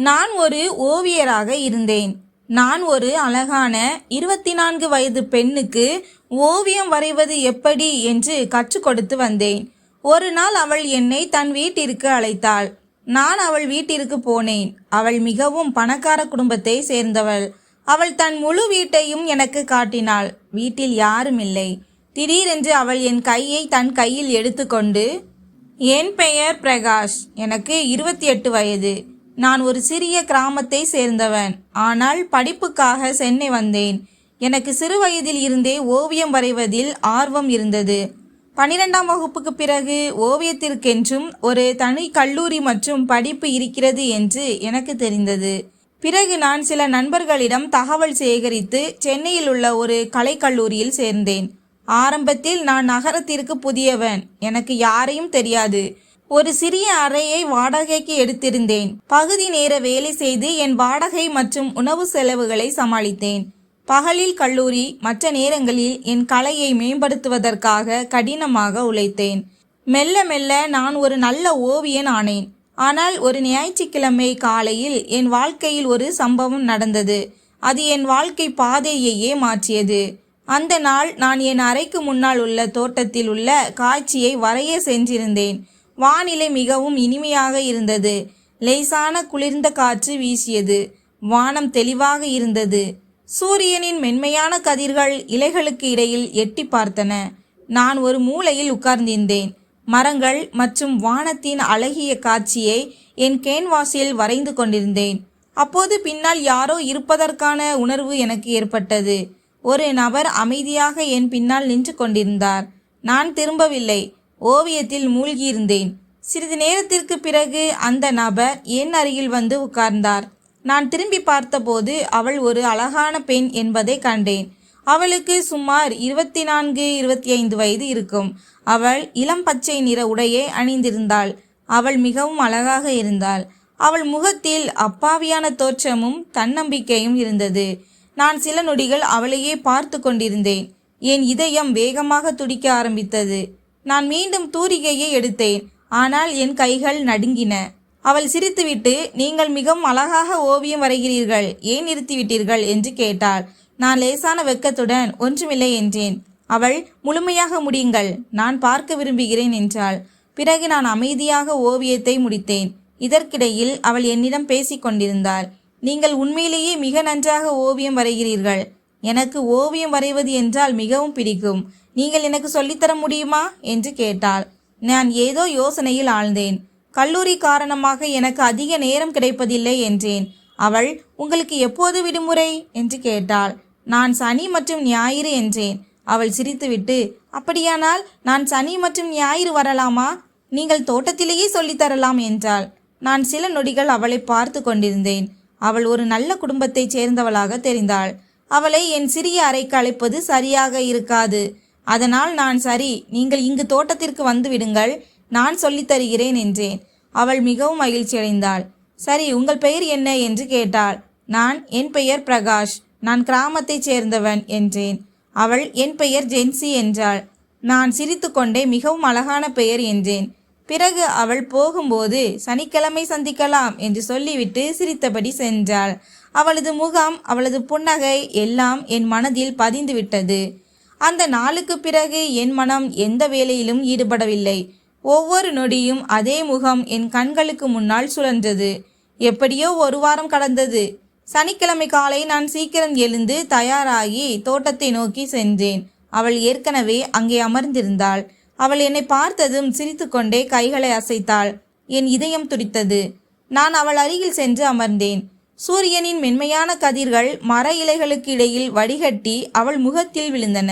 நான் ஒரு ஓவியராக இருந்தேன். நான் ஒரு அழகான இருபத்தி நான்கு வயது பெண்ணுக்கு ஓவியம் வரைவது எப்படி என்று கற்றுக் கொடுத்து வந்தேன். ஒரு நாள் அவள் என்னை தன் வீட்டிற்கு அழைத்தாள். நான் அவள் வீட்டிற்கு போனேன். அவள் மிகவும் பணக்கார குடும்பத்தை சேர்ந்தவள். அவள் தன் முழு வீட்டையும் எனக்கு காட்டினாள். வீட்டில் யாரும் இல்லை. திடீரென்று அவள் என் கையை தன் கையில் எடுத்துக்கொண்டு என் பெயர் பிரகாஷ். எனக்கு இருபத்தி எட்டு வயது. நான் ஒரு சிறிய கிராமத்தை சேர்ந்தவன். ஆனால் படிப்புக்காக சென்னை வந்தேன். எனக்கு சிறு வயதில் இருந்தே ஓவியம் வரைவதில் ஆர்வம் இருந்தது. பனிரெண்டாம் வகுப்புக்கு பிறகு ஓவியத்திற்கென்றும் ஒரு தனி கல்லூரி மற்றும் படிப்பு இருக்கிறது என்று எனக்கு தெரிந்தது. பிறகு நான் சில நண்பர்களிடம் தகவல் சேகரித்து சென்னையில் உள்ள ஒரு கலைக்கல்லூரியில் சேர்ந்தேன். ஆரம்பத்தில் நான் நகரத்திற்கு புதியவன். எனக்கு யாரையும் தெரியாது. ஒரு சிறிய அறையை வாடகைக்கு எடுத்திருந்தேன். பகுதி நேர வேலை செய்து என் வாடகை மற்றும் உணவு செலவுகளை சமாளித்தேன். பகலில் கல்லூரி மற்ற நேரங்களில் என் கலையை மேம்படுத்துவதற்காக கடினமாக உழைத்தேன். மெல்ல மெல்ல நான் ஒரு நல்ல ஓவியன் ஆனேன். ஆனால் ஒரு ஞாயிற்றுக்கிழமை காலையில் என் வாழ்க்கையில் ஒரு சம்பவம் நடந்தது. அது என் வாழ்க்கை பாதையையே மாற்றியது. அந்த நாள் நான் என் அறைக்கு முன்னால் உள்ள தோட்டத்தில் உள்ள காட்சியை வரைய சென்றிருந்தேன். வானிலை மிகவும் இனிமையாக இருந்தது. லேசான குளிர்ந்த காற்று வீசியது. வானம் தெளிவாக இருந்தது. சூரியனின் மென்மையான கதிர்கள் இலைகளுக்கு இடையில் எட்டி பார்த்தன. நான் ஒரு மூலையில் உட்கார்ந்திருந்தேன். மரங்கள் மற்றும் வானத்தின் அழகிய காட்சியை என் கேன்வாஸில் வரைந்து கொண்டிருந்தேன். அப்போது பின்னால் யாரோ இருப்பதற்கான உணர்வு எனக்கு ஏற்பட்டது. ஒரு நபர் அமைதியாக என் பின்னால் நின்று கொண்டிருந்தார். நான் திரும்பவில்லை. ஓவியத்தில் மூழ்கியிருந்தேன். சிறிது நேரத்திற்கு பிறகு அந்த நபர் என் அருகில் வந்து உட்கார்ந்தார். நான் திரும்பி பார்த்தபோது அவள் ஒரு அழகான பெண் என்பதை கண்டேன். அவளுக்கு சுமார் இருபத்தி நான்கு இருபத்தி ஐந்து வயது இருக்கும். அவள் இளம் பச்சை நிற உடையை அணிந்திருந்தாள். அவள் மிகவும் அழகாக இருந்தாள். அவள் முகத்தில் அப்பாவியான தோற்றமும் தன்னம்பிக்கையும் இருந்தது. நான் சில நொடிகள் அவளையே பார்த்து கொண்டிருந்தேன். என் இதயம் வேகமாக துடிக்க ஆரம்பித்தது. நான் மீண்டும் தூரிகையை எடுத்தேன். ஆனால் என் கைகள் நடுங்கின. அவள் சிரித்துவிட்டு நீங்கள் மிகவும் அழகாக ஓவியம் வரைகிறீர்கள். ஏன் நிறுத்திவிட்டீர்கள்? என்று கேட்டாள். நான் லேசான வெக்கத்துடன் ஒன்றுமில்லை என்றேன். அவள் முழுமையாக முடியுங்கள். நான் பார்க்க விரும்புகிறேன் என்றாள். பிறகு நான் அமைதியாக ஓவியத்தை முடித்தேன். இதற்கிடையில் அவள் என்னிடம் பேசிக் கொண்டிருந்தாள். நீங்கள் உண்மையிலேயே மிக நன்றாக ஓவியம் வரைகிறீர்கள். எனக்கு ஓவியம் வரைவது என்றால் மிகவும் பிடிக்கும். நீங்கள் எனக்கு சொல்லித்தர முடியுமா? என்று கேட்டாள். நான் ஏதோ யோசனையில் ஆழ்ந்தேன். கல்லூரி காரணமாக எனக்கு அதிக நேரம் கிடைப்பதில்லை என்றேன். அவள் உங்களுக்கு எப்போது விடுமுறை? என்று கேட்டாள். நான் சனி மற்றும் ஞாயிறு என்றேன். அவள் சிரித்துவிட்டு அப்படியானால் நான் சனி மற்றும் ஞாயிறு வரலாமா? நீங்கள் தோட்டத்திலேயே சொல்லித் தரலாம் என்றாள். நான் சில நொடிகள் அவளை பார்த்து கொண்டிருந்தேன். அவள் ஒரு நல்ல குடும்பத்தைச் சேர்ந்தவளாக தெரிந்தாள். அவளை என் சிறிய அறைக்கு அழைப்பது சரியாக இருக்காது. அதனால் நான் சரி நீங்கள் இங்கு தோட்டத்திற்கு வந்து விடுங்கள் நான் சொல்லித் தருகிறேன் என்றேன். அவள் மிகவும் மகிழ்ச்சியடைந்தாள் சரி உங்கள் பெயர் என்ன என்று கேட்டாள். நான் என் பெயர் பிரகாஷ். நான் கிராமத்தைச் சேர்ந்தவன் என்றேன். அவள் என் பெயர் ஜென்சி என்றாள். நான் சிரித்துக்கொண்டே மிகவும் அழகான பெயர் என்றேன். பிறகு அவள் போகும்போது சனிக்கிழமை சந்திக்கலாம் என்று சொல்லிவிட்டு சிரித்தபடி சென்றாள். அவளது முகம் அவளது புன்னகை எல்லாம் என் மனதில் பதிந்துவிட்டது. அந்த நாளுக்கு பிறகு என் மனம் எந்த வேலையிலும் ஈடுபடவில்லை. ஒவ்வொரு நொடியும் அதே முகம் என் கண்களுக்கு முன்னால் சுழன்றது. எப்படியோ ஒரு வாரம் கடந்தது. சனிக்கிழமை காலை நான் சீக்கிரம் எழுந்து தயாராகி தோட்டத்தை நோக்கி சென்றேன். அவள் ஏற்கனவே அங்கே அமர்ந்திருந்தாள். அவள் என்னை பார்த்ததும் சிரித்துக்கொண்டே கைகளை அசைத்தாள். என் இதயம் துடித்தது. நான் அவள் அருகில் சென்று அமர்ந்தேன். சூரியனின் மென்மையான கதிர்கள் மர இலைகளுக்கு இடையில் வடிகட்டி அவள் முகத்தில் விழுந்தன.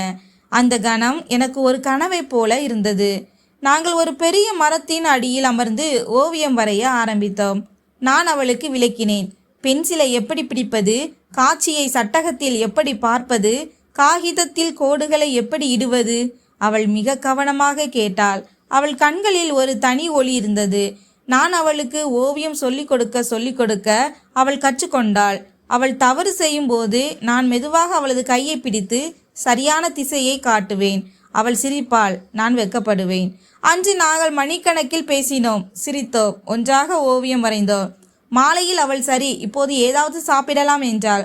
அந்த கணம் எனக்கு ஒரு கனவைப் போல இருந்தது. நாங்கள் ஒரு பெரிய மரத்தின் அடியில் அமர்ந்து ஓவியம் வரைய ஆரம்பித்தோம். நான் அவளுக்கு விளக்கினேன் பென்சிலை எப்படி பிடிப்பது? காட்சியை சட்டகத்தில் எப்படி பார்ப்பது? காகிதத்தில் கோடுகளை எப்படி இடுவது? அவள் மிக கவனமாக கேட்டாள். அவள் கண்களில் ஒரு தனி ஒளி இருந்தது. நான் அவளுக்கு ஓவியம் சொல்லிக் கொடுக்க சொல்லிக் கொடுக்க அவள் கற்றுக்கொண்டாள். அவள் தவறு செய்யும் போது நான் மெதுவாக அவளது கையை பிடித்து சரியான திசையை காட்டுவேன். அவள் சிரிப்பாள் நான் வெட்கப்படுவேன். அன்று நாங்கள் மணிக்கணக்கில் பேசினோம். சிரித்தோம். ஒன்றாக ஓவியம் வரைந்தோம். மாலையில் அவள் சரி இப்போது ஏதாவது சாப்பிடலாம் என்றாள்.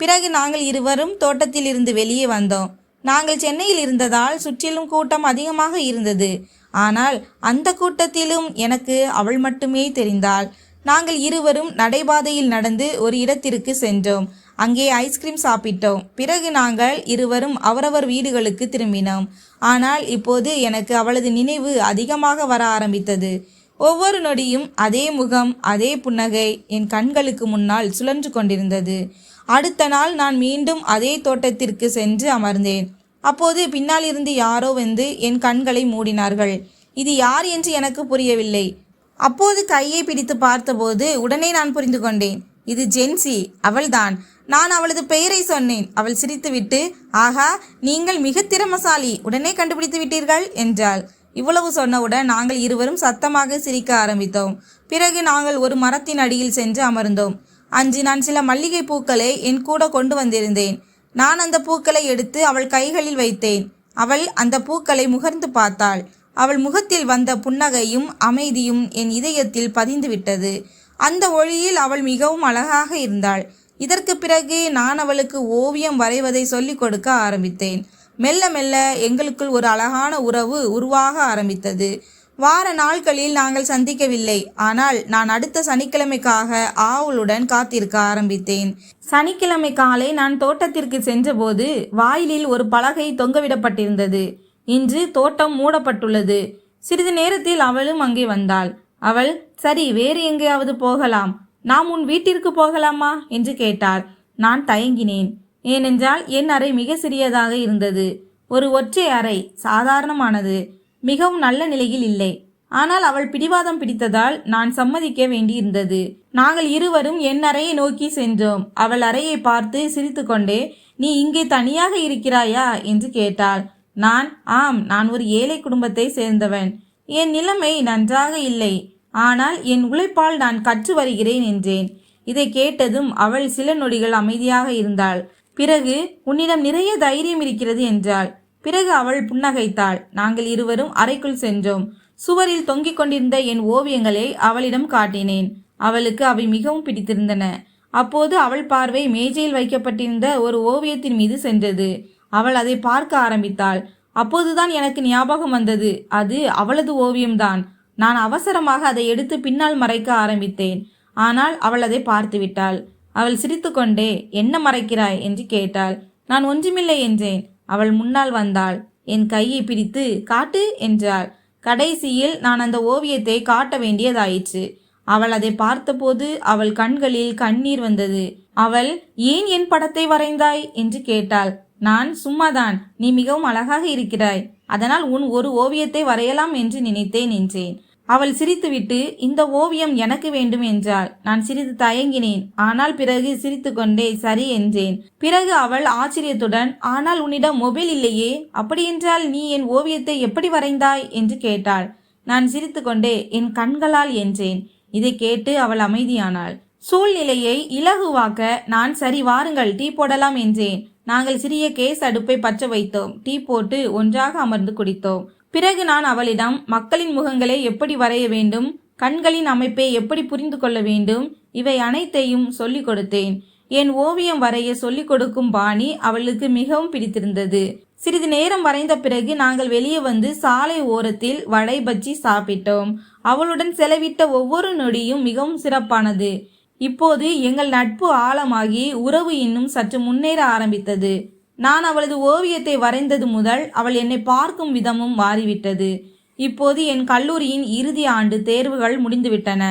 பிறகு நாங்கள் இருவரும் தோட்டத்தில் இருந்து வெளியே வந்தோம். நாங்கள் சென்னையில் இருந்ததால் சுற்றிலும் கூட்டம் அதிகமாக இருந்தது. ஆனால் அந்த கூட்டத்திலும் எனக்கு அவள் மட்டுமே தெரிந்தாள். நாங்கள் இருவரும் நடைபாதையில் நடந்து ஒரு இடத்திற்கு சென்றோம். அங்கே ஐஸ்கிரீம் சாப்பிட்டோம். பிறகு நாங்கள் இருவரும் அவரவர் வீடுகளுக்கு திரும்பினோம். ஆனால் இப்போது எனக்கு அவளது நினைவு அதிகமாக வர ஆரம்பித்தது. ஒவ்வொரு நொடியும் அதே முகம் அதே புன்னகை என் கண்களுக்கு முன்னால் சுழன்று கொண்டிருந்தது. அடுத்த நாள் நான் மீண்டும் அதே தோட்டத்திற்கு சென்று அமர்ந்தேன். அப்போது பின்னால் இருந்து யாரோ வந்து என் கண்களை மூடினார்கள். இது யார் என்று எனக்கு புரியவில்லை. அப்போது கையை பிடித்து பார்த்தபோது உடனே நான் புரிந்து கொண்டேன். இது ஜென்சி அவள்தான். நான் அவளது பெயரை சொன்னேன். அவள் சிரித்துவிட்டு ஆகா நீங்கள் மிக திறமசாலி. உடனே கண்டுபிடித்து விட்டீர்கள் என்றாள். இவ்வளவு சொன்னவுடன் நாங்கள் இருவரும் சத்தமாக சிரிக்க ஆரம்பித்தோம். பிறகு நாங்கள் ஒரு மரத்தின் அடியில் சென்று அமர்ந்தோம். அன்று நான் சில மல்லிகை பூக்களை என் கூட கொண்டு வந்திருந்தேன். நான் அந்த பூக்களை எடுத்து அவள் கைகளில் வைத்தேன். அவள் அந்த பூக்களை முகர்ந்து பார்த்தாள். அவள் முகத்தில் வந்த புன்னகையும் அமைதியும் என் இதயத்தில் பதிந்துவிட்டது. அந்த ஒளியில் அவள் மிகவும் அழகாக இருந்தாள். இதற்கு பிறகு நான் அவளுக்கு ஓவியம் வரைவதை சொல்லிக் கொடுக்க ஆரம்பித்தேன். மெல்ல மெல்ல எங்களுக்குள் ஒரு அழகான உறவு உருவாக ஆரம்பித்தது. வார நாட்களில் நாங்கள் சந்திக்கவில்லை. ஆனால் நான் அடுத்த சனிக்கிழமைக்காக ஆவலுடன் காத்திருக்க ஆரம்பித்தேன். சனிக்கிழமை காலை நான் தோட்டத்திற்கு சென்றபோது வாயிலில் ஒரு பலகை தொங்கவிடப்பட்டிருந்தது. இன்று தோட்டம் மூடப்பட்டுள்ளது. சிறிது நேரத்தில் அவளும் அங்கே வந்தாள். அவள் சரி வேறு எங்கேயாவது போகலாம். நாம் உன் வீட்டிற்கு போகலாமா? என்று கேட்டாள். நான் தயங்கினேன். ஏனென்றால் என் அறை மிக சிறியதாக இருந்தது. ஒரு ஒற்றை அறை சாதாரணமானது. மிகவும் நல்ல நிலையில் இல்லை. ஆனால் அவள் பிடிவாதம் பிடித்ததால் நான் சம்மதிக்க வேண்டியிருந்தது. நாங்கள் இருவரும் என் அறையை நோக்கி சென்றோம். அவள் அறையை பார்த்து சிரித்துக்கொண்டே நீ இங்கே தனியாக இருக்கிறாயா? என்று கேட்டாள். நான் ஆம் நான் ஒரு ஏழை குடும்பத்தை சேர்ந்தவன். என் நிலைமை நன்றாக இல்லை. ஆனால் என் உழைப்பால் நான் கற்று வருகிறேன் என்றேன். இதை கேட்டதும் அவள் சில நொடிகள் அமைதியாக இருந்தாள். பிறகு உன்னிடம் நிறைய தைரியம் இருக்கிறது என்றாள். பிறகு அவள் புன்னகைத்தாள். நாங்கள் இருவரும் அறைக்குள் சென்றோம். சுவரில் தொங்கிக் கொண்டிருந்த என் ஓவியங்களை அவளிடம் காட்டினேன். அவளுக்கு அவை மிகவும் பிடித்திருந்தன. அப்போது அவள் பார்வை மேஜையில் வைக்கப்பட்டிருந்த ஒரு ஓவியத்தின் மீது சென்றது. அவள் அதை பார்க்க ஆரம்பித்தாள். அப்போதுதான் எனக்கு ஞாபகம் வந்தது. அது அவளது ஓவியம்தான். நான் அவசரமாக அதை எடுத்து பின்னால் மறைக்க ஆரம்பித்தேன். ஆனால் அவள் அதை பார்த்து விட்டாள் அவள் சிரித்துக்கொண்டே என்ன மறைக்கிறாய்? என்று கேட்டாள். நான் ஒன்றுமில்லை என்றேன். அவள் முன்னால் வந்தாள். என் கையை பிடித்து காட்டு என்றாள். கடைசியில் நான் அந்த ஓவியத்தை காட்ட வேண்டியதாயிற்று. அவள் அதை பார்த்தபோது அவள் கண்களில் கண்ணீர் வந்தது. அவள் ஏன் என் படத்தை வரைந்தாய்? என்று கேட்டாள். நான் சும்மாதான். நீ மிகவும் அழகாக இருக்கிறாய். அதனால் உன் ஒரு ஓவியத்தை வரையலாம் என்று நினைத்தேன் என்றேன். அவள் சிரித்துவிட்டு இந்த ஓவியம் எனக்கு வேண்டும் என்றாள். நான் சிறிது தயங்கினேன். ஆனால் பிறகு சிரித்துக்கொண்டே சரி என்றேன். பிறகு அவள் ஆச்சரியத்துடன் ஆனால் உன்னிடம் மொபைல் இல்லையே? அப்படியென்றால் நீ என் ஓவியத்தை எப்படி வரைந்தாய்? என்று கேட்டாள். நான் சிரித்துக்கொண்டே என் கண்களால் என்றேன். இதை கேட்டு அவள் அமைதியானாள். சூழ்நிலையை இலகுவாக்க நான் சரி வாருங்கள். டீ போடலாம் என்றேன். நாங்கள் சிறிய கேஸ் அடுப்பை பற்ற வைத்தோம். டீ போட்டு ஒன்றாக அமர்ந்து குடித்தோம். பிறகு நான் அவளிடம் மக்களின் முகங்களை எப்படி வரைய வேண்டும்? கண்களின் அமைப்பை எப்படி புரிந்து கொள்ள வேண்டும்? இவை அனைத்தையும் சொல்லிக் கொடுத்தேன். என் ஓவியம் வரைய சொல்லிக் கொடுக்கும் பாணி அவளுக்கு மிகவும் பிடித்திருந்தது. சிறிது நேரம் வரைந்த பிறகு நாங்கள் வெளியே வந்து சாலை ஓரத்தில் வடை பஜ்ஜி சாப்பிட்டோம். அவளுடன் செலவிட்ட ஒவ்வொரு நொடியும் மிகவும் சிறப்பானது. இப்போது எங்கள் நட்பு ஆழமாகி உறவு இன்னும் சற்று முன்னேற ஆரம்பித்தது. நான் அவளது ஓவியத்தை வரைந்தது முதல் அவள் என்னை பார்க்கும் விதமும் மாறிவிட்டது. இப்போது என் கல்லூரியின் இறுதி ஆண்டு தேர்வுகள் முடிந்துவிட்டன.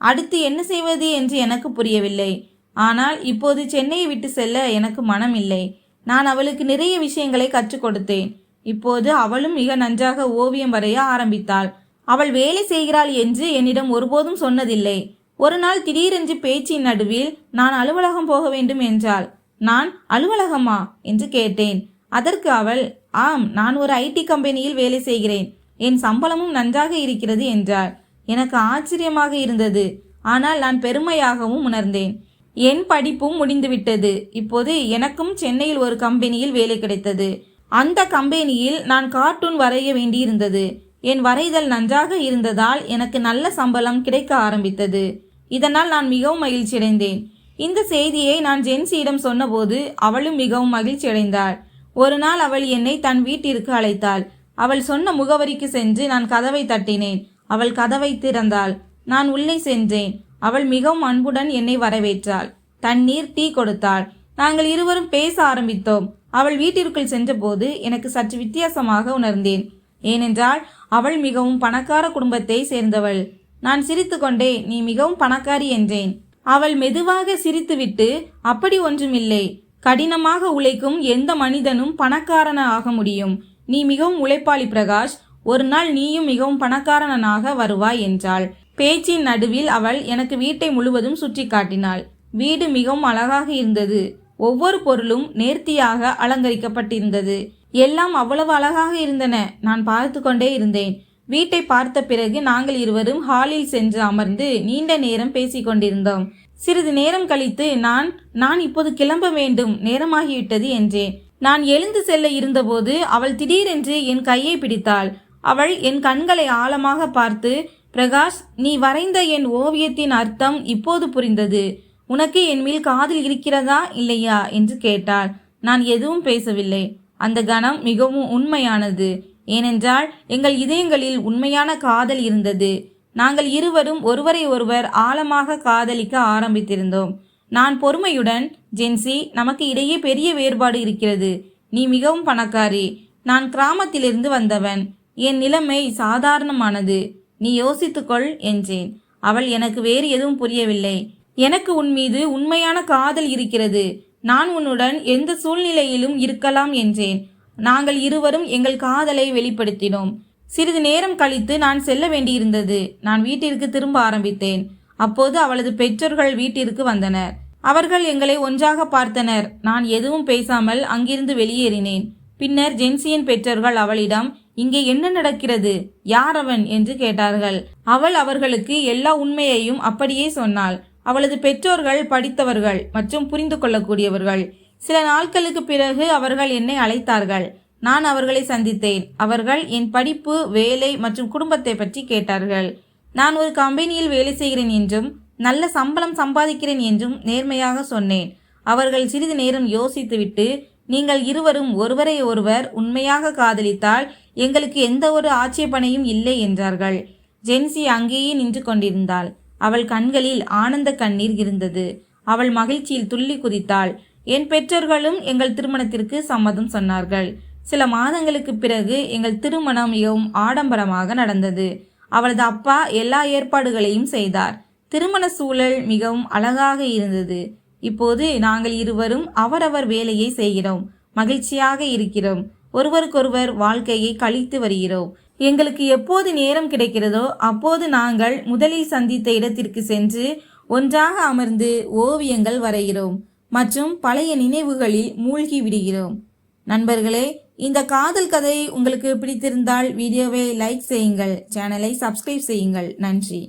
அடுத்து என்ன செய்வது என்று எனக்கு புரியவில்லை. ஆனால் இப்போது சென்னையை விட்டு செல்ல எனக்கு மனம் இல்லை நான் அவளுக்கு நிறைய விஷயங்களை கற்றுக் கொடுத்தேன். இப்போது அவளும் மிக நன்றாக ஓவியம் வரைய ஆரம்பித்தாள். அவள் வேலை செய்கிறாள் என்று என்னிடம் ஒருபோதும் சொன்னதில்லை. ஒரு நாள் திடீரென்று பேச்சின் நடுவில் நான் அலுவலகம் போக வேண்டும் என்றாள். நான் அலுவலகமா? என்று கேட்டேன். அதற்கு அவள் ஆம் நான் ஒரு ஐடி கம்பெனியில் வேலை செய்கிறேன். என் சம்பளமும் நன்றாக இருக்கிறது என்றாள். எனக்கு ஆச்சரியமாக இருந்தது. ஆனால் நான் பெருமையாகவும் உணர்ந்தேன். என் படிப்பும் முடிந்துவிட்டது. இப்போது எனக்கும் சென்னையில் ஒரு கம்பெனியில் வேலை கிடைத்தது. அந்த கம்பெனியில் நான் கார்ட்டூன் வரைய வேண்டியிருந்தது. என் வரைதல் நன்றாக இருந்ததால் எனக்கு நல்ல சம்பளம் கிடைக்க ஆரம்பித்தது. இதனால் நான் மிகவும் மகிழ்ச்சியடைந்தேன். இந்த செய்தியை நான் ஜென்சியிடம் சொன்னபோது அவளும் மிகவும் மகிழ்ச்சி அடைந்தாள் ஒரு நாள் அவள் என்னை தன் வீட்டிற்கு அழைத்தாள். அவள் சொன்ன முகவரிக்கு சென்று நான் கதவை தட்டினேன். அவள் கதவை திறந்தாள். நான் உள்ளே சென்றேன். அவள் மிகவும் அன்புடன் என்னை வரவேற்றாள். தண்ணீர் டீ கொடுத்தாள். நாங்கள் இருவரும் பேச ஆரம்பித்தோம். அவள் வீட்டிற்குள் சென்றபோது எனக்கு சற்று வித்தியாசமாக உணர்ந்தேன். ஏனென்றால் அவள் மிகவும் பணக்கார குடும்பத்தை சேர்ந்தவள். நான் சிரித்துக்கொண்டே நீ மிகவும் பணக்காரி என்றேன். அவள் மெதுவாக சிரித்துவிட்டு அப்படி ஒன்றுமில்லை. கடினமாக உழைக்கும் எந்த மனிதனும் பணக்காரன ஆக முடியும். நீ மிகவும் உழைப்பாளி பிரகாஷ். ஒரு நாள் நீயும் மிகவும் பணக்காரனாக வருவாய் என்றாள். பேச்சின் நடுவில் அவள் எனக்கு வீட்டை முழுவதும் சுற்றி காட்டினாள். வீடு மிகவும் அழகாக இருந்தது. ஒவ்வொரு பொருளும் நேர்த்தியாக அலங்கரிக்கப்பட்டிருந்தது. எல்லாம் அவ்வளவு அழகாக இருந்தன. நான் பார்த்து கொண்டே இருந்தேன். வீட்டை பார்த்த பிறகு நாங்கள் இருவரும் ஹாலில் சென்று அமர்ந்து நீண்ட நேரம் பேசிக்கொண்டிருந்தோம் சிறிது நேரம் கழித்து நான் நான் இப்போது கிளம்ப வேண்டும் நேரமாகிவிட்டது என்றேன். நான் எழுந்து செல்ல இருந்தபோது அவள் திடீரென்று என் கையை பிடித்தாள். அவள் என் கண்களை ஆழமாக பார்த்து பிரகாஷ் நீ வரைந்த என் ஓவியத்தின் அர்த்தம் இப்போது புரிந்தது. உனக்கு என் மேல் காதல் இருக்கிறதா இல்லையா? என்று கேட்டாள். நான் எதுவும் பேசவில்லை. அந்த கணம் மிகவும் உண்மையானது. ஏனென்றால் எங்கள் இதயங்களில் உண்மையான காதல் இருந்தது. நாங்கள் இருவரும் ஒருவரை ஒருவர் ஆழமாக காதலிக்க ஆரம்பித்திருந்தோம். நான் பொறுமையுடன் ஜென்சி நமக்கு இடையே பெரிய வேறுபாடு இருக்கிறது. நீ மிகவும் பணக்காரி. நான் கிராமத்திலிருந்து வந்தவன். என் நிலைமை சாதாரணமானது. நீ யோசித்துக்கொள் என்றேன். அவள் எனக்கு வேறு எதுவும் புரியவில்லை. எனக்கு உன் மீது உண்மையான காதல் இருக்கிறது. நான் உன்னுடன் எந்த சூழ்நிலையிலும் இருக்கலாம் என்றேன். நாங்கள் இருவரும் எங்கள் காதலை வெளிப்படுத்தினோம். சிறிது நேரம் கழித்து நான் செல்ல வேண்டியிருந்தது. நான் வீட்டிற்கு திரும்ப ஆரம்பித்தேன். அப்போது அவளது பெற்றோர்கள் வீட்டிற்கு வந்தனர். அவர்கள் எங்களை ஒன்றாக பார்த்தனர். நான் எதுவும் பேசாமல் அங்கிருந்து வெளியேறினேன். பின்னர் ஜென்சியின் பெற்றோர்கள் அவளிடம் இங்கே என்ன நடக்கிறது? யார் அவன்? என்று கேட்டார்கள். அவள் அவர்களுக்கு எல்லா உண்மையையும் அப்படியே சொன்னாள். அவளது பெற்றோர்கள் படித்தவர்கள் மற்றும் புரிந்து கொள்ளக்கூடியவர்கள். சில நாட்களுக்கு பிறகு அவர்கள் என்னை அழைத்தார்கள். நான் அவர்களை சந்தித்தேன். அவர்கள் என் படிப்பு வேலை மற்றும் குடும்பத்தை பற்றி கேட்டார்கள். நான் ஒரு கம்பெனியில் வேலை செய்கிறேன் என்றும் நல்ல சம்பளம் சம்பாதிக்கிறேன் என்றும் நேர்மையாக சொன்னேன். அவர்கள் சிறிது நேரம் யோசித்துவிட்டு நீங்கள் இருவரும் ஒருவரை ஒருவர் உண்மையாக காதலித்தால் எங்களுக்கு எந்த ஒரு ஆட்சேபனையும் இல்லை என்றார்கள். ஜென்சி அங்கேயே நின்று கொண்டிருந்தாள். அவள் கண்களில் ஆனந்த கண்ணீர் இருந்தது. அவள் மகிழ்ச்சியில் துள்ளி குதித்தாள். என் பெற்றோர்களும் எங்கள் திருமணத்திற்கு சம்மதம் சொன்னார்கள். சில மாதங்களுக்கு பிறகு எங்கள் திருமணம் மிகவும் ஆடம்பரமாக நடந்தது. அவளது அப்பா எல்லா ஏற்பாடுகளையும் செய்தார். திருமண சூழல் மிகவும் அழகாக இருந்தது. இப்போது நாங்கள் இருவரும் அவரவர் வேலையை செய்கிறோம். மகிழ்ச்சியாக இருக்கிறோம். ஒருவருக்கொருவர் வாழ்க்கையை கழித்து வருகிறோம். எங்களுக்கு எப்போது நேரம் கிடைக்கிறதோ அப்போது நாங்கள் முதலில் சந்தித்த இடத்திற்கு சென்று ஒன்றாக அமர்ந்து ஓவியங்கள் வரைகிறோம். மற்றும் பழைய நினைவுகளில் மூழ்கி விடுகிறோம். நண்பர்களே இந்த காதல் கதை உங்களுக்கு பிடித்திருந்தால் வீடியோவை லைக் செய்யுங்கள் சேனலை சப்ஸ்கிரைப் செய்யுங்கள். நன்றி.